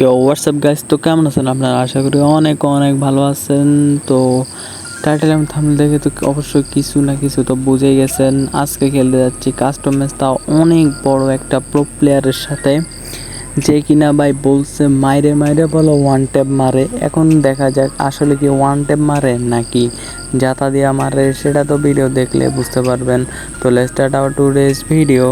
ইয়ো WhatsApp guys তো কেমন আছেন আপনারা? আশা করি অনেক অনেক ভালো আছেন। তো টাইটেল আমি থামলে দেখে তো অবশ্যই কিছু না কিছু তো বুঝেই গেছেন। আজকে খেলতে যাচ্ছি কাস্টম ম্যাচ তাও অনেক বড় একটা প্রো প্লেয়ারের সাথে, যে কিনা ভাই বলছে, মাইরে মাইরে বলো ওয়ান ট্যাপ মারে। এখন দেখা যাক, আসলে কি ওয়ান ট্যাপ মারে নাকি যাতা দিয়া মারে, সেটা তো ভিডিও দেখলে বুঝতে পারবেন। তো let's start our today's video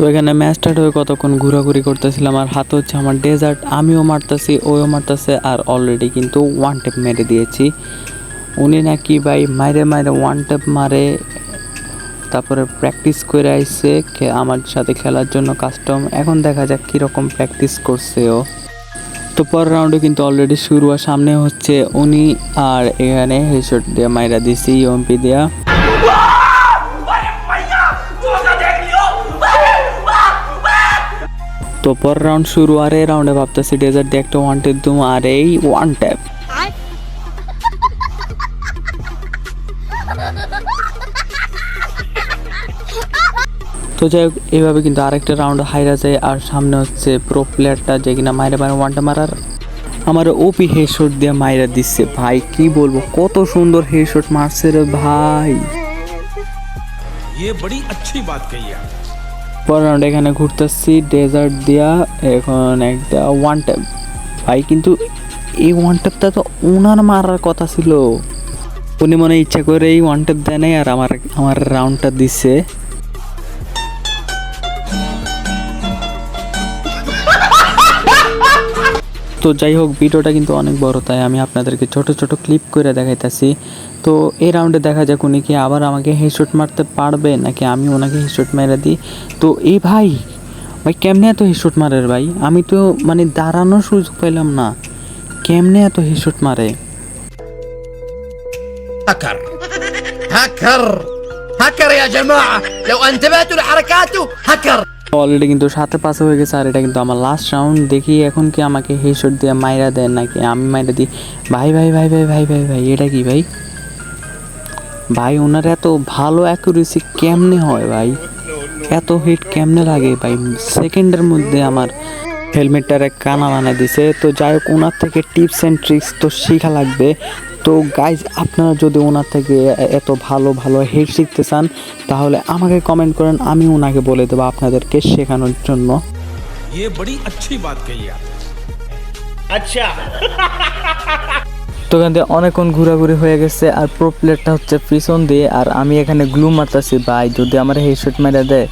তো এখানে ম্যাচ স্টার্ট হয়ে কতক্ষণ ঘোরাঘুরি করতেছিলাম, আর হাতে হচ্ছে আমার ডেজার্ট আমিও মারতেছি ওও মারতেছে, আর অলরেডি কিন্তু ওয়ান টেপ মেরে দিয়েছি। উনি নাকি ভাই মাইরে মাইরে ওয়ান টেপ মারে, তারপরে প্র্যাকটিস করে আইসে আমার সাথে খেলার জন্য কাস্টম এখন দেখা যাক কীরকম প্র্যাকটিস করছে ও। তো পরের রাউন্ডে কিন্তু অলরেডি শুরু, আর সামনে হচ্ছে উনি, আর এখানে হেডশট দিয়ে মাইরা দিছি ইউএমপি দেয়া। তো পর রাউন্ড শুরু আর এই রাউন্ডে ভাবতেছি ডেজার্ট দিয়ে একটা ওয়ান টেপ দুম আর এই ওয়ান ট্যাপ তো যাই হোক এইভাবে কিন্তু আরেকটা রাউন্ড হাইরা যায় আর সামনে হচ্ছে প্রো প্লেয়ারটা যে কিনা মাইরে মারে ওয়ানটা মারার আমার ওপি হেডশট দিয়ে মাইরা দিচ্ছে ভাই কি বলবো কত সুন্দর হেডশট মারছে রে ভাই ये बड़ी अच्छी बात कही आप পর রাউন্ড এখানে ঘুরতেছি ডেজার্ট দেয়া, এখন একটা ওয়ান ট্যাপ ভাই, কিন্তু এই ওয়ান ট্যাপটা তো ওনার মারার কথা ছিল। উনি মনে ইচ্ছা করে এই ওয়ান ট্যাপ দেয় নাই আর আমার আমার রাউন্ডটা দিচ্ছে তো যাই হোক ভিডিওটা কিন্তু অনেক বড় তাই আমি আপনাদেরকে ছোট ছোট ক্লিপ করে দেখাইতেছি তো এই রাউন্ডে দেখা যাক উনি কি আবার আমাকে হেডশট মারতে পারবে নাকি আমি ওনাকে হেডশট মেরে দিই তো এই ভাই ভাই কেমনে এত হেডশট মারে রে ভাই আমি তো মানে দাঁড়ানোর সুযোগ পেলাম না কেমনে এত হেডশট মারে هكر هكر هكر يا جماعة لو انتبهتوا لحركاته هكر অলরেডি কিন্তু সাথে পাশে হয়ে গেছে, আর এটা কিন্তু আমার লাস্ট রাউন্ড দেখি এখন কি আমাকে হেসট দিয়ে মাইরা দেন নাকি? আমি মাইরা দিই। ভাই ভাই ভাই ভাই ভাই ভাই ভাই, এটা কি ভাই? ভাই, ওনার এত ভালো অ্যাকুরেসি কেমনে হয় ভাই? এত হিট কেমনে লাগে ভাই? সেকেন্ডের মধ্যে আমার হেলমেটটারে কানা বানায় দিছে তো যাই হোক ওনার থেকে টিপস অ্যান্ড ট্রিক্স তো শেখা লাগবে তো গাইজ আপনারা যদি ওনার থেকে এ- এত ভালো ভালো হেড শিখতে চান তাহলে আমাকে কমেন্ট করেন আমি ওনাকে বলে দেবো আপনাদেরকে শেখানোর জন্য ये बड़ी अच्छी बात कही आप তো এখান থেকে অনেকক্ষণ ঘোরাঘুরি হয়ে গেছে আর প্রো প্লেয়ারটা হচ্ছে পিছন দিয়ে আর আমি এখানে গ্লু মারতেছি। ভাই, যদি আমার হেডশট মেরে দেয়।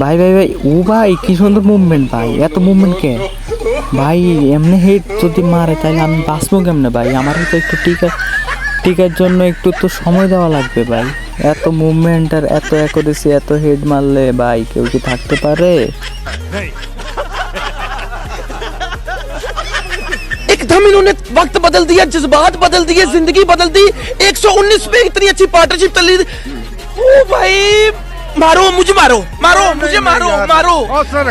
ভাই ভাই ভাই, ও ভাই, কি সুন্দর মুভমেন্ট ভাই, এত মুভমেন্ট কে? ভাই, এমনি হেড যদি মারে তাহলে আমি বাঁচবো কেমনে, ভাই? আমার তো একটু টিকা, টিকার জন্য একটু তো সময় দেওয়া লাগবে, ভাই। এত মুভমেন্ট আর এত অ্যাকুরেসি এত হেড মারলে, ভাই, কেউ কি থাকতে পারে? एकदम इन्होंने वक्त बदल दिया जज्बात बदल दिए ज़िंदगी बदल दी। 119 पे इतनी अच्छी पार्टनरशिप चल। रही ओ भाई मारो मुझे मारो मारो मुझे मारो मारो।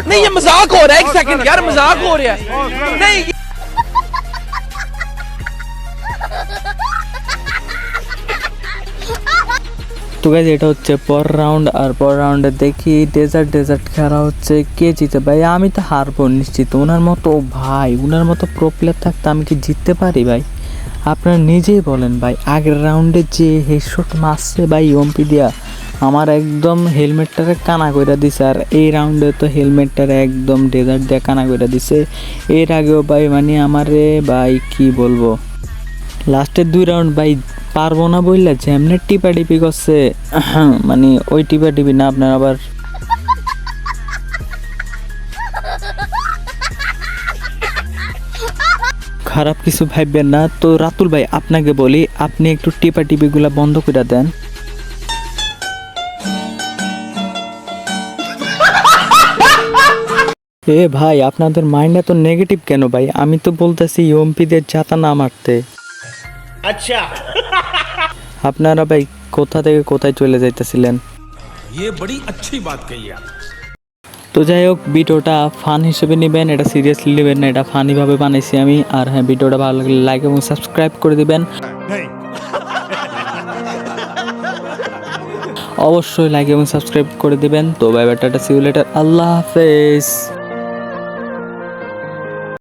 नहीं ये मज़ाक हो रहा है एक सेकंड यार मज़ाक हो रहा है। नहीं তো গাইজ এটা হচ্ছে পর রাউন্ড আর পর রাউন্ডে দেখি ডেজার্ট ডেজার্ট খেলা হচ্ছে। কে জিতে? ভাই, আমি তো হারবো নিশ্চিত। ওনার মতো, ভাই ওনার মতো প্রো প্লেয়ার থাকতে আমি কি জিততে পারি, ভাই? আপনারা নিজেই বলেন, ভাই, আগের রাউন্ডে যে হেডশট মারছে, ভাই, ওমপি দিয়া, আমার একদম হেলমেটটারে কানা কইরা দিছে। আর এই রাউন্ডে তো হেলমেটটারে একদম ডেজার্ট দিয়ে কানা কইরা দিছে। এর আগেও, ভাই মানে আমারে, ভাই, কি বলব? লাস্টের দুই রাউন্ড ভাই পারব না বললে যেমনি টিপা টিপি করছে। মানে ওই টিপা টিপি না, আপনার আবার খারাপ কিছু ভাববেন না। তো রাতুল ভাই, আপনাকে বলি, আপনি একটু টিপা টিপিগুলা বন্ধ করে দেন। এ ভাই, আপনাদের মাইন্ড এত নেগেটিভ কেন ভাই? আমি তো বলতেছি ইউএমপি দের যাতা না মারতে। আপনারা ভাই কোথা থেকে কোথায় চলে যাইতেছিলেন? তো যাই হোক ভিডিওটা ফান হিসেবে নেবেন এটা সিরিয়াসলি নেবেন না এটা ফানিভাবে বানাইছি আমি। আর হ্যাঁ ভিডিওটা ভালো লাগলে লাইক এবং সাবস্ক্রাইব করে দিবেন। অবশ্যই লাইক এবং সাবস্ক্রাইব করে দিবেন। তো ব্যাপারটা এটা লেটার আল্লাহ হাফেজ।